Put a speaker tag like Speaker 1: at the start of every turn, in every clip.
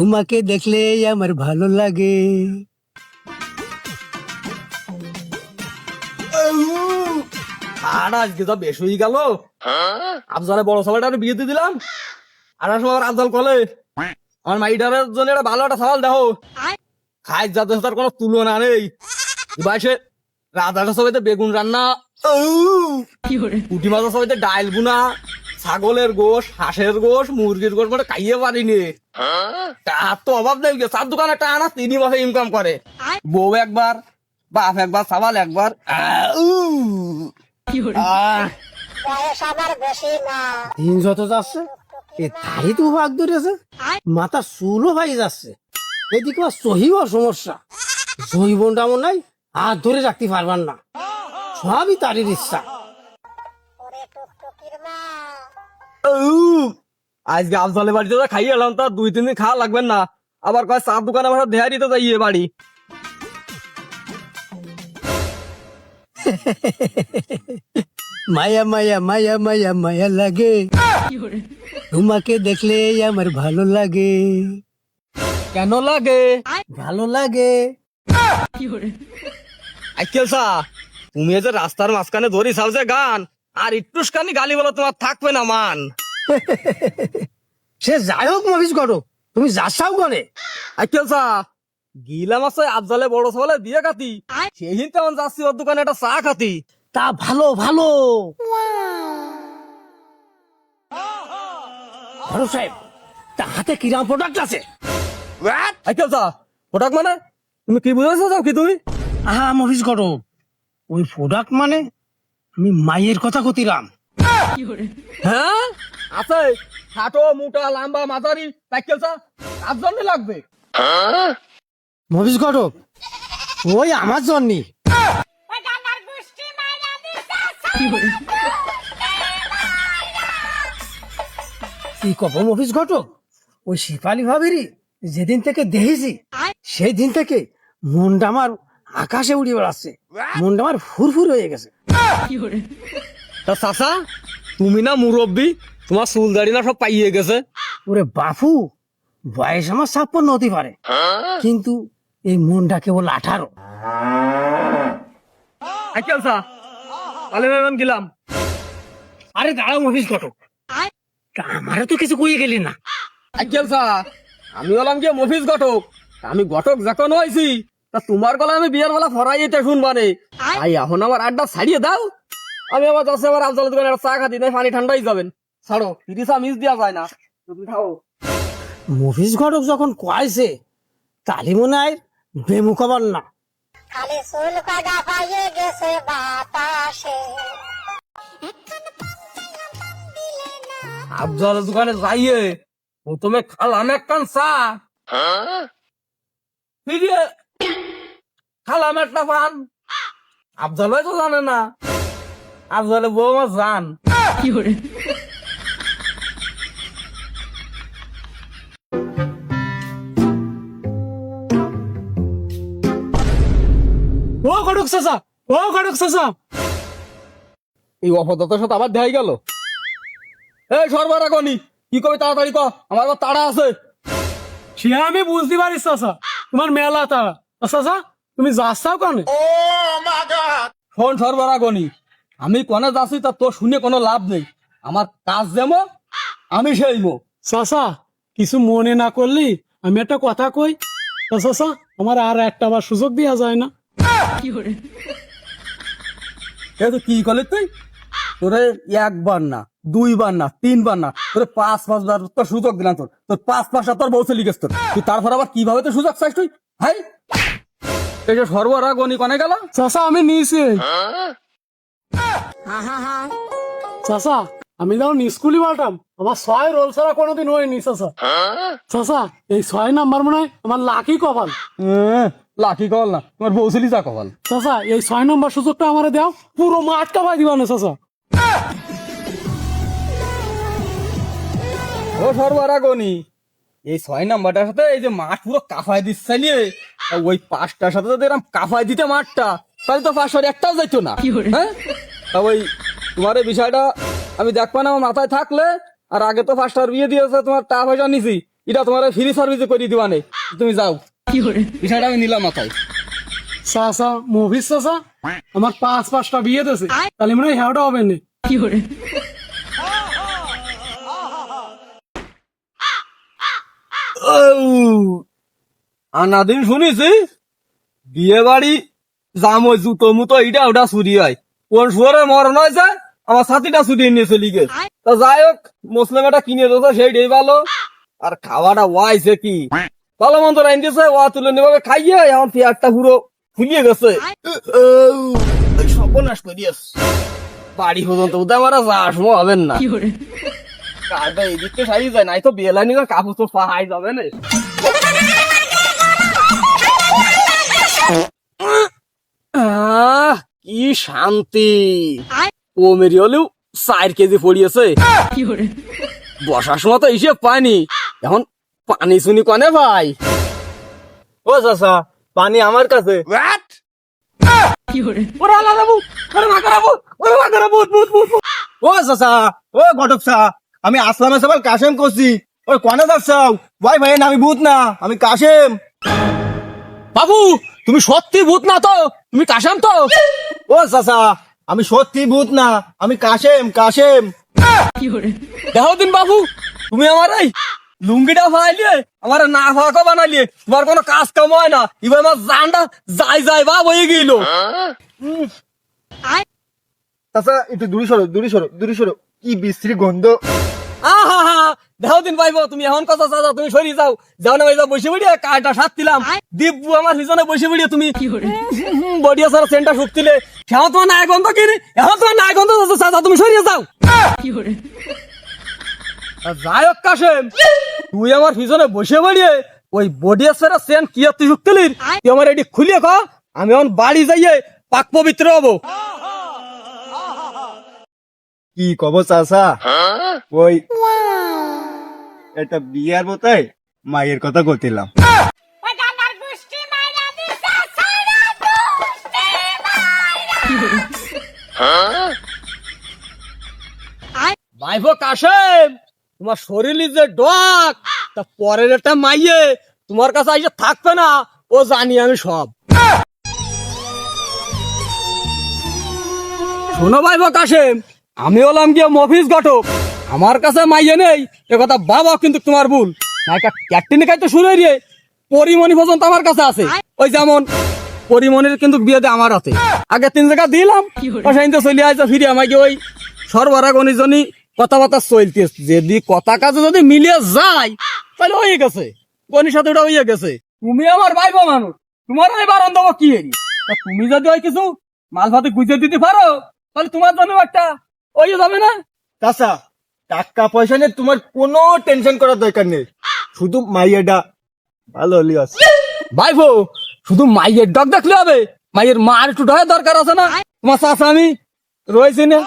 Speaker 1: তোমাকে দেখলে আমার ভালো লাগে।
Speaker 2: আর আজকে তো বেশ হয়ে গেল। আফজালে বড় সবাইটা বিয়ে দিয়ে দিলাম। আর সময় আমার আফজাল কলে। আমার মাইটারের জন্য একটা ভালো একটা সওয়াল দেখো। খাই যাতে তার কোনো তুলনা নেই। বাইশে রাধাটা সবাইতে বেগুন রান্না। পুটি মাছের সবাইতে ডাইল বুনা ছাগলের গোশ, হাঁসের গোশ, মুরগির গোশ মানে খাইয়ে পারিনি। তার তো অভাব নেই চার দোকানে একটা আনা তিনি মাসে ইনকাম করে। বউ একবার, বাপ একবার সাবাল একবার।
Speaker 1: যত যাচ্ছে, এ তারই তো ভাগ ধরেছে। মাথা চুলও ভাই যাচ্ছে। এদিকে সহিও সমস্যা। জৈবনটা মনে নাই আর ধরে রাখতে পারবার না। সবই তারই ইচ্ছা
Speaker 2: আজকে আফজলের বাড়িতে তো খাইয়ে এলাম তো দুই তিন দিন খাওয়া লাগবে না। আবার কয় চার দোকানে আমার দেহা দিতে যাইয়ে বাড়ি।
Speaker 1: মায়া মায়া মায়া মায়া মায়া লাগে। তোমাকে দেখলে আমার ভালো লাগে।
Speaker 2: কেন লাগে?
Speaker 1: ভালো লাগে।
Speaker 2: আইকেলসা তুমি এই যে রাস্তার মাঝখানে ধরি সালছে গান। আর একটুখানি গালি বলো তোমার থাকবে না মান।
Speaker 1: সে যাই হোক মফিস করো তুমি যাচ্ছাও করে
Speaker 2: আইকেলসা গিলাম আছে আফজালে বড় সবালে দিয়ে খাতি। সেই হিন তেমন যাচ্ছি ওর দোকানে একটা চা খাতি।
Speaker 1: তা ভালো ভালো। বড় সাহেব তা হাতে কিরাম প্রোডাক্ট আছে?
Speaker 2: আইকেলসা ওটাক মানে? তুমি কি বুঝাইছো যাও কি তুমি?
Speaker 1: আহা মফিস করো ওই প্রোডাক্ট মানে? আমি মায়ের কথা কতিরাম
Speaker 2: হ্যাঁ? আছে খাটো মোটা লম্বা মাঝারি সাইকেলসা কার জন্য লাগবে।
Speaker 1: মফিস করো ওই আমার জন্য। কি কব মফিস ঘটক? ওই শিপালি ভাবিরি যেদিন থেকে দেখেছি সেই দিন থেকে মনটা আমার আকাশে উড়ে বেড়াচ্ছে। মনটা আমার ফুরফুর হয়ে গেছে।
Speaker 2: তা চাচা তুমি না মুরব্বী তোমার চুল দাড়ি না সব পাইয়ে গেছে।
Speaker 1: ওরে বাপু বয়স আমার ছাপ্পান্ন হতে পারে। কিন্তু এই মনটা কেবল আঠারো।
Speaker 2: গেলাম।
Speaker 1: আরে দাঁড়াও মফিস ঘটক তা আমারও তো কিছু কইয়ে গেলি না।
Speaker 2: আইকেলসা আমি হলাম গিয়ে মফিজ ঘটক আমি ঘটক যখন হয়েছি তা তোমার গলা আমি বিয়ের বেলা ফরাই যেতে শুনবানে আই এখন আমার আড্ডা ছাড়িয়ে দাও। আমি আবার যাচ্ছে আবার আফজালের দোকানে একটা চা খাতি নাই পানি ঠান্ডাই যাবেন। ছাড়ো তিরিশা মিস দেওয়া যায় না। তুমি খাও।
Speaker 1: মফিস ঘটক যখন কয়েছে তালি মনে হয় বেমুখ হবার না।
Speaker 3: খালি চুল কাটা পাইয়ে গেছে বাতাসে।
Speaker 2: আফজালের দোকানে যাইয়ে প্রথমে খালাম এক কান চা। ফিরিয়ে খালাম একটা পান। আফজাল তো জানে না। বউ আমার জান।
Speaker 1: ও ঘটক চাচা, ও চাচা।
Speaker 2: এই অপদাতার সাথে আবার দেখাই গেল? এই সরবরাহ কনি, কি কবি তাড়াতাড়ি ক আমার তাড়া আছে।
Speaker 1: সে আমি বুঝতে পারি চাচা, তোমার মেলা তারা চাচা তুমি যাচ্ছাও কানে?
Speaker 2: শোন সরবরাহ কনি আমি কনে যাচ্ছি তা তোর শুনে কোনো লাভ নেই। আমার কাজ যেমন আমি সেইমো।
Speaker 4: চাচা কিছু মনে না করলি আমি একটা কথা কই। তা আমার আর একটা বার সুযোগ দেওয়া যায় না।
Speaker 2: এ তো কি করলি তুই? তোরে একবার না দুইবার না তিনবার না তোরে পাঁচ পাঁচবার তোর সুযোগ দিলাম তোর। তোর পাঁচ পাঁচটা তোর বউ চলি গেছে তোর। তুই তারপর আবার কীভাবে তো সুযোগ চাইছ তুই? হাই! এই যে সর্বরাগ গনি কনে গেল?
Speaker 4: চাচা আমি নিয়েছি চাচা আমি যখন স্কুলই পাল্টাম আমার ছয় রোল ছাড়া কোনোদিন হয়নি চাচা। চাচা এই ছয় নাম্বার মনে হয় আমার লাকি কপাল।
Speaker 2: লাকি কল না তোমার বউ চলি যা কপাল।
Speaker 4: চাচা এই ছয় নম্বর সুযোগটা আমারে দাও পুরো মাঠটা পাই দিবা না চাচা।
Speaker 2: ও সর্বরাগ গনি এই ছয় নাম্বারটার সাথে এই যে মাঠ পুরো কাফায় দিচ্ছে নিয়ে ওই পাঁচটার সাথে যদি এরকম কাফায় দিতে মাঠটা তাহলে তো পাঁচশোর একটাও যাইতো না। হ্যাঁ? তা ওই তোমার এই বিষয়টা আমি দেখবা না আমার মাথায় থাকলে। আর আগে তো পাঁচটার বিয়ে দিয়েছে তোমার টাকা পয়সা নিছি। এটা তোমার ফ্রি সার্ভিসে করে দিবা নে। তুমি যাও। বিষয়টা আমি নিলাম মাথায়।
Speaker 4: চাচা মুভিস চাচা আমার পাঁচ পাঁচটা বিয়ে দিয়েছে। তাহলে মনে হয় হ্যাঁটা হবে না।
Speaker 2: আনাদিন শুনেছি? বিয়ে বাড়ি জাম ওই জুতো মুতো এইটা ওটা চুরি হয়। কোন শুয়ারে মরণ হয়েছে আমার সাথীটা চুরি নিয়ে চলে গেছে তা যাই হোক মুসলিম এটা কিনে দিয়েছে সেইটাই ভালো। আর খাওয়াটা ওয়াইছে কি? ভালো মন্দ রাইন দিয়েছে ওয়া তুলে নেবে খাইয়ে এখন পেয়ারটা পুরো ফুলিয়ে গেছে। সর্বনাশ করিয়াস বাড়ি পর্যন্ত উদয় আমার যাওয়ার সময় হবেন না। কারটা এদিকে সারি যায় নাই তো বিয়ে লাইনি কাপড় তো পাহাই যাবে না আহ, কি শান্তি ও মেরি হলেও চার কেজি পড়িয়েছে বসার সময় তো হিসেব পাইনি এখন পানি শুনি কনে ভাই ও চাষা পানি আমার কাছে। ও চাষা ও ঘটক চা আমি আসলামে সবাই কাশেম করছি। ওই কনে যাচ্ছাও ভাই ভাই না আমি ভূত না আমি কাশেম। বাবু তুমি সত্যি ভূত না তো? তুমি কাশেম তো? ও চাচা আমি সত্যি ভূত না আমি কাশেম কাশেম। দেখো দিন বাবু তুমি আমার এই লুঙ্গিটা ফাইলিয়ে আমার না ফাঁকা বানালিয়ে তোমার কোনো কাজ কাম হয় না। এবার আমার জানটা যাই যাই বাপ হয়ে গেল।
Speaker 5: চাচা একটু দূরে সরো দূরে সরো দূরে সরো। কি বিশ্রী গন্ধ।
Speaker 2: আহা হা দেখো দিন পাইবো তুমি এখন কথা চাচা তুমি সরি যাও। যাও না যাও বসে বড়িয়ে কাটা সাত দিলাম। দিব্যু আমার পিছনে বসে বড়িয়ে তুমি বডিয়া সারা সেন্টার শুকতিলে। এখন তোমার নাই গন্ধ কিনি এখন তোমার নাই গন্ধ চাচা তুমি সরিয়ে যাও। যাই হোক কাশেম তুই আমার পিছনে বসে বড়িয়ে ওই বডিয়া সারা সেন কি তুই শুকতিলির? তুই আমার এটি খুলিয়ে খ আমি এখন বাড়ি যাইয়ে পাক পবিত্র হব।
Speaker 5: কি কব চাচা? ওই এটা বিয়ার বোতায় মায়ের কথা করছিলাম
Speaker 2: ভাইবো কাশেম তোমার শরীরে যে ডক তা পরের একটা মাইয়ে তোমার কাছে আইসে থাকবে না ও জানি আমি সব। শোনো ভাইবো কাশেম আমি হলাম গিয়ে মফিস ঘটক। আমার কাছে মাইয়ে নেই এ কথা বাবা কিন্তু তোমার ভুল। একটা ক্যাপ্টেন খাইতে শুরু রে পরিমণি পর্যন্ত আমার কাছে আছে। ওই যেমন পরিমণির কিন্তু বিয়েতে আমার আছে আগে তিন জায়গা দিলাম পয়সা চলে আসছে ফিরে আমাকে ওই সরবরাহ গণিজনী কথাবার্তা চলতে যদি কথা কাজে যদি মিলিয়ে যায় তাহলে হয়ে গেছে। গণির সাথে ওটা হয়ে গেছে। তুমি আমার ভাই মানুষ তোমার আমি বারণ দেবো কি তুমি যদি ওই কিছু মাল ভাতে গুজে দিতে পারো তাহলে তোমার জন্য একটা ওই যাবে না?
Speaker 5: চাচা টাকা পয়সা নিয়ে তোমার কোনো টেনশন করার দরকার নেই। শুধু মাইয়াটা ভালো হলি আছে।
Speaker 2: ভাইবো শুধু মাইয়ের ডগ দেখলে হবে। মাইয়ের মার একটু ঢয়ের দরকার আছে না? তোমার চাষা আমি রয়েছি না।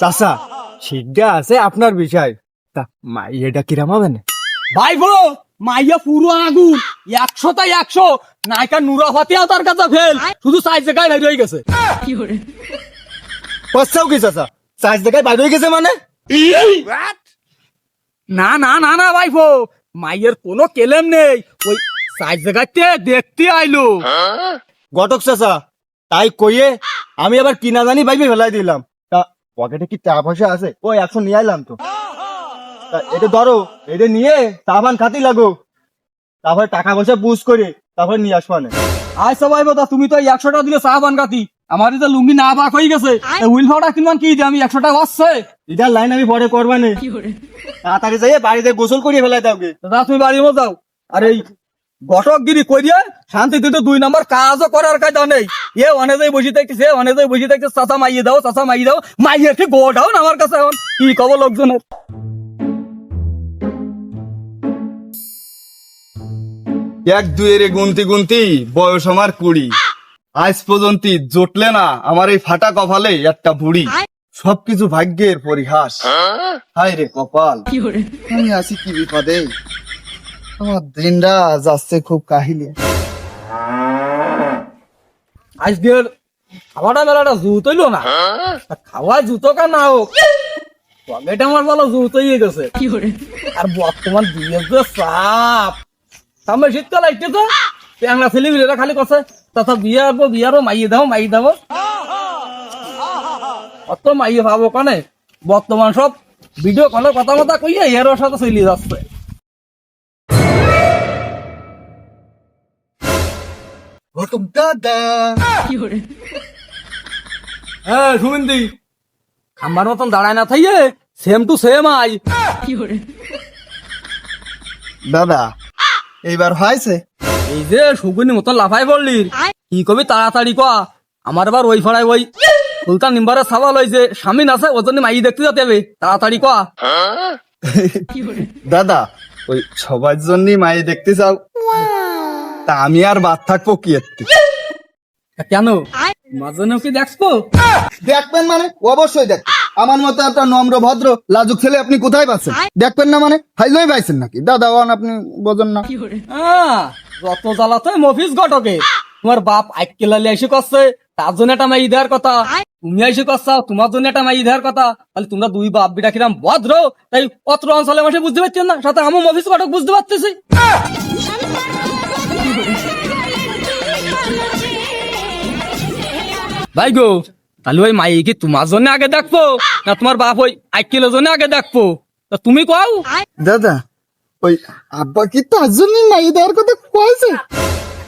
Speaker 5: চাচা সিদ্ধা আছে আপনার বিষয়। তা মাইয়াটা কিরাম হবে না?
Speaker 2: ভাইবো মাইয়া পুরো আগুন। একশো তাই একশো। নায়িকা নুরা ফাতেও তার কাছে ফেল শুধু সাইজ বাইরে হয়ে গেছে।
Speaker 5: পয়সাও কি চাচা? সাইজ দেখায় বাইরে হয়ে গেছে মানে?
Speaker 2: না না না না ভাইবো মাইয়ের কোনো কেলেম নেই। ওই সাইজ জায়গাতে দেখতে আইলো।
Speaker 5: ঘটক চাচা তাই কইয়ে আমি আবার কিনা জানি বাইবে ফেলাই দিলাম। তা পকেটে কি টাকা পয়সা আছে? ও একশো নিয়ে আইলাম তো। তা এটা ধরো এটা নিয়ে সাবান খাতি লাগো। তারপরে টাকা পয়সা বুঝ করে তারপরে নিয়ে আসবা না
Speaker 2: আচ্ছা ভাইবো তা তুমি তো একশো টাকা দিলে চা বান গাতি আমার যে লুঙ্গি না বাক হয়ে গেছে উইল ফাওটা কিনবান কি? আমি একশো টাকা আসছে
Speaker 5: এটার লাইন আমি পরে করবা না। তাড়াতাড়ি যাইয়ে বাড়িতে গোসল করিয়ে ফেলাই দাওগে
Speaker 2: দাদা তুমি বাড়ির মতো যাও। আর এই ঘটকগিরি করিয়া শান্তিতে তো দুই নম্বর কাজও করার কাজ নেই এ অনে যাই বসে থাকতেছে এ অনে যাই বসে থাকতেছে চাচা মাইয়ে দাও চাচা মাইয়ে দাও। মাইয়ে ঠিক গোটাও না আমার কাছে এখন। কি কব লোকজনের?
Speaker 5: এক দুয়ের গুনতি গুনতি বয়স আমার কুড়ি। আজ পর্যন্ত জোটলে না আমার এই ফাটা কপালে একটা বুড়ি। সবকিছু ভাগ্যের পরিহাস। হায়? রে কপাল। আমি আছি কি বিপদে? আমার দিনটা যাচ্ছে খুব কাহিলে।
Speaker 2: আজকের খাওয়াটা মেলাটা জুত হইল না খাওয়া জুতো কা না হোক। এটা আমার বলো জুত হয়ে গেছে। আর বর্তমান বিয়ের যে চাপ। সামনে শীতকাল আসতেছে ট্যাংরা ছেলেগুলোরা খালি করছে তথা বিয়ে আরবো বিয়ে আরবো মাইয়ে দাও মাইয়ে দাও। অত মাইয়ে পাবো কানে বর্তমান সব ভিডিও কলের কথা মতো কইয়া এর সাথে চলে যাচ্ছে।
Speaker 5: ঘটক দাদা।
Speaker 2: হ্যাঁ সুমিন্দি আমার মতন দাঁড়ায় না থাইয়ে সেম টু সেম আই
Speaker 5: দাদা এইবার হয়েছে
Speaker 2: এই যে সুগুনি মতন লাফাই পড়লি। কি কবি তাড়াতাড়ি কয়া? আমার আবার ওই ফাড়ায় ওই সুলতান নিম্বারে সাবাল যে স্বামী আছে ওর জন্য মাই দেখতে যেতে হবে। তাড়াতাড়ি কয়া?
Speaker 5: দাদা ওই সবার জন্যই মায়ে দেখতে চাও? তা আমি আর বাদ থাকব কি একটু?
Speaker 2: কেন? তোমার জন্য কি দেখব?
Speaker 5: দেখবেন মানে? অবশ্যই দেখ আমার মতো একটা নম্র ভদ্র লাজুক ছেলে আপনি কোথায় পাচ্ছেন? দেখবেন না মানে? হাইলাই পাইছেন নাকি? দাদা ওয়ান আপনি বোঝেন না।
Speaker 2: যত জ্বালাতে মফিস ঘটকে। তোমার বাপ আইকেলালি এসে করছে তার জন্য একটা মাই দেওয়ার কথা। তুমি এসে করছ তোমার জন্য একটা মাই দেওয়ার কথা। তাহলে তোমরা দুই বাপ বিটা কিরাম ভদ্র তাই অত্র অঞ্চলে মাসে বুঝতে পারছেন না? সাথে আমি মফিস ঘটক বুঝতে পারতেছি। ভাই গো তাহলে ওই মাই কি তোমার জন্য আগে দেখব? না তোমার বাপ ওই আইকেলের জন্য আগে দেখব? তা তুমি কও।
Speaker 5: দাদা ওই আব্বা কি তার জন্য মাই দেওয়ার কথা কয়েছে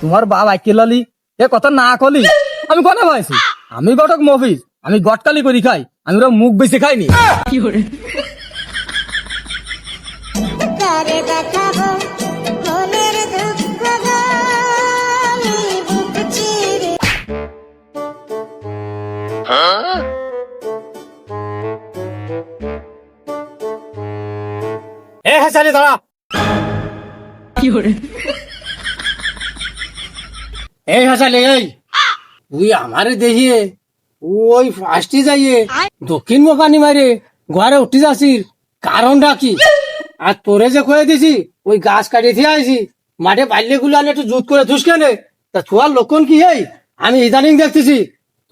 Speaker 2: তোমার বাপ আইকেলালি এ কথা না কলি? আমি কথা পাইছি আমি গটক মফিস আমি গটকালি করি খাই আমি ওরা মুখ বেশি খাইনি।
Speaker 3: কারে দেখাবো?
Speaker 1: দাঁড়া। এই তুই আমারে দেখিয়ে ওই ফার্স্টে যাইয়ে দক্ষিণ মোকানি মারে ঘরে উঠে কারণটা কি? আর তোরে যে কয়ে দিছি ওই গাছ কাটিয়ে দিয়ে আইছি মাঠে বাল্যে গুলো আনে একটু জুত করে ধুস কেনে? তা ছোয়ার লক্ষণ কি এই? আমি ইদানিং দেখতেছি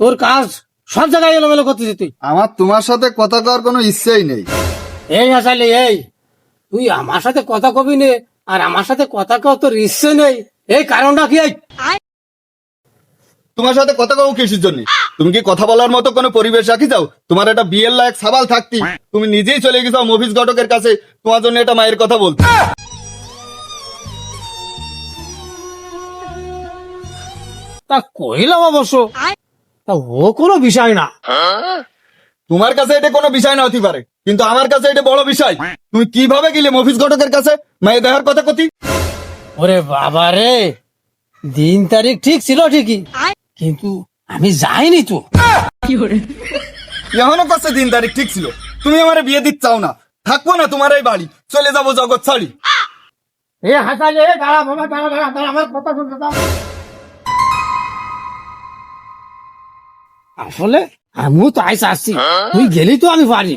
Speaker 1: তোর কাজ সব জায়গায় এলোমেলো করতেছি তুই।
Speaker 5: আমার তোমার সাথে কথা কওয়ার কোনো ইচ্ছেই নেই।
Speaker 1: এই হাসালি এই। তুই আমার সাথে কথা কবি নে আর আমার সাথে কথা কও তোর ইচ্ছে নেই। এই কারণটা কি?
Speaker 5: তোমার সাথে কথা কও কিসের জন্য? তুমি কি কথা বলার মতো কোনো পরিবেশ রাখি যাও? তোমার একটা বিয়ের লায়ক সাবাল থাকতি। তুমি নিজেই চলে গেছো মফিস ঘটকের কাছে। তোমার জন্য এটা মায়ের কথা বলতে
Speaker 1: তা কইলাম অবশ্য তা ও কোনো বিষয় না।
Speaker 5: তোমার কাছে এটা কোনো বিষয় না হতে পারে কিন্তু আমার কাছে এটা বড় বিষয়। তুমি কীভাবে গেলে মফিস ঘটকের কাছে? মায়ের দেখার কথা কতি।
Speaker 1: ওরে বাবা রে দিন তারিখ ঠিক ছিল ঠিকই কিন্তু আমি যাইনি তো।
Speaker 5: এখনও কাছে দিন তারিখ ঠিক ছিল তুমি আমার বিয়ে দিতে চাও না। থাকব না তোমার এই বাড়ি চলে যাব জগৎ ছাড়ি।
Speaker 1: এ হাসালে দাঁড়া বাবা দাঁড়া দাঁড়া দাঁড়া আমার কথা শুনতে দাও। আসলে আমিও তাই চাচ্ছি তুই গেলি তো আমি পারি।